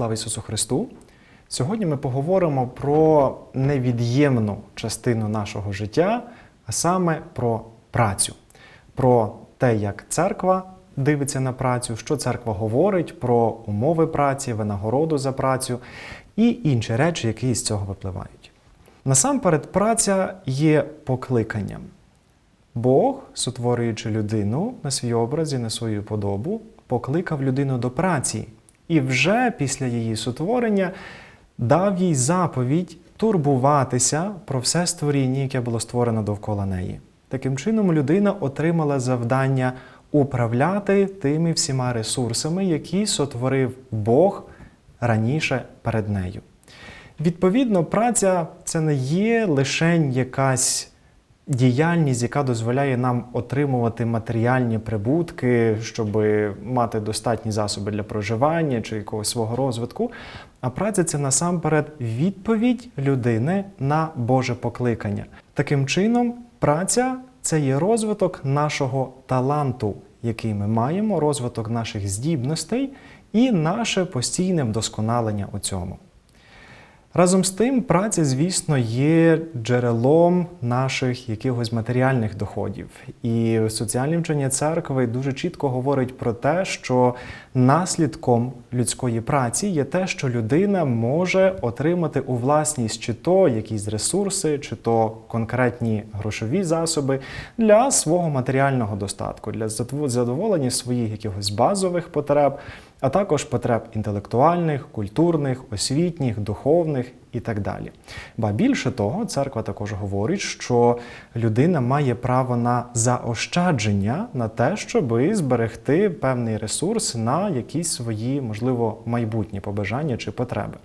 Слава Ісусу Христу! Сьогодні ми поговоримо про невід'ємну частину нашого життя, а саме про працю, про те, як церква дивиться на працю, що церква говорить про умови праці, винагороду за працю і інші речі, які з цього випливають. Насамперед, праця є покликанням. Бог, сотворюючи людину на свій образ і на свою подобу, покликав людину до праці і вже після її сотворення дав їй заповідь турбуватися про все створіння, яке було створено довкола неї. Таким чином, людина отримала завдання управляти тими всіма ресурсами, які сотворив Бог раніше перед нею. Відповідно, праця це не є лише якась діяльність, яка дозволяє нам отримувати матеріальні прибутки, щоб мати достатні засоби для проживання чи якогось свого розвитку. А праця це насамперед відповідь людини на Боже покликання. Таким чином, праця це є розвиток нашого таланту, який ми маємо, розвиток наших здібностей і наше постійне вдосконалення у цьому. Разом з тим, праця, звісно, є джерелом наших якихось матеріальних доходів. І соціальне вчення церкви дуже чітко говорить про те, що наслідком людської праці є те, що людина може отримати у власність чи то якісь ресурси, чи то конкретні грошові засоби для свого матеріального достатку, для задоволення своїх якихось базових потреб а також потреб інтелектуальних, культурних, освітніх, духовних і так далі. Ба більше того, церква також говорить, що людина має право на заощадження на те, щоб зберегти певний ресурс на якісь свої, можливо, майбутні побажання чи потреби.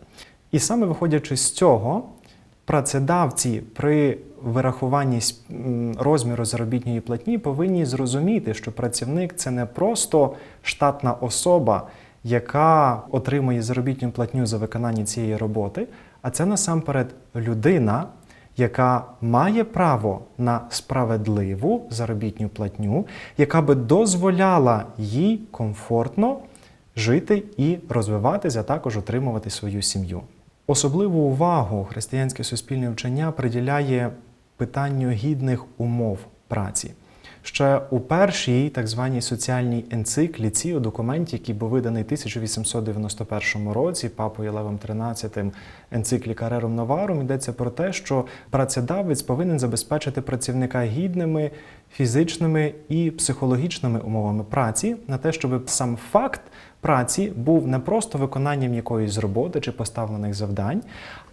І саме виходячи з цього, працедавці при вирахуванні розміру заробітної платні повинні зрозуміти, що працівник це не просто штатна особа, яка отримує заробітну платню за виконання цієї роботи, а це насамперед людина, яка має право на справедливу заробітну платню, яка би дозволяла їй комфортно жити і розвиватися, а також отримувати свою сім'ю. Особливу увагу християнське суспільне вчення приділяє питанню гідних умов праці. Ще у першій так званій соціальній енцикліці, у документі, який був виданий 1891 році, папою Левом XIII, енцикліка Рером Новарум, йдеться про те, що працедавець повинен забезпечити працівника гідними фізичними і психологічними умовами праці на те, щоб сам факт праці був не просто виконанням якоїсь роботи чи поставлених завдань,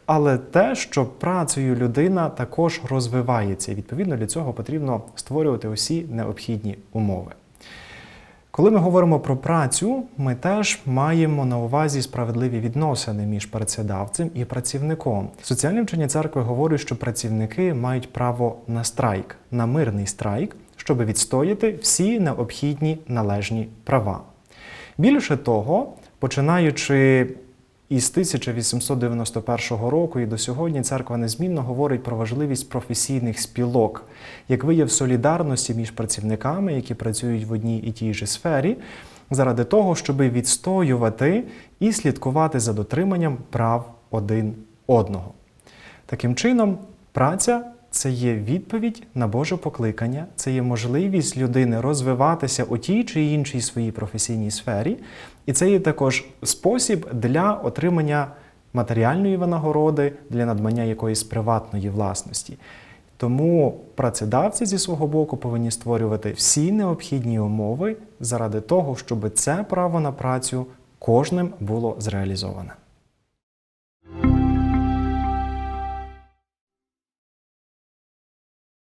але те, що працею людина також розвивається. І відповідно для цього потрібно створювати усі необхідні умови. Коли ми говоримо про працю, ми теж маємо на увазі справедливі відносини між працедавцем і працівником. Соціальні вчення церкви говорить, що працівники мають право на страйк, на мирний страйк, щоб відстояти всі необхідні належні права. Більше того, починаючи із 1891 року і до сьогодні церква незмінно говорить про важливість професійних спілок, як вияв солідарності між працівниками, які працюють в одній і тій же сфері, заради того, щоб відстоювати і слідкувати за дотриманням прав один одного. Таким чином, праця це є відповідь на Боже покликання, це є можливість людини розвиватися у тій чи іншій своїй професійній сфері, і це є також спосіб для отримання матеріальної винагороди, для надмання якоїсь приватної власності. Тому працедавці зі свого боку повинні створювати всі необхідні умови заради того, щоб це право на працю кожним було зреалізоване.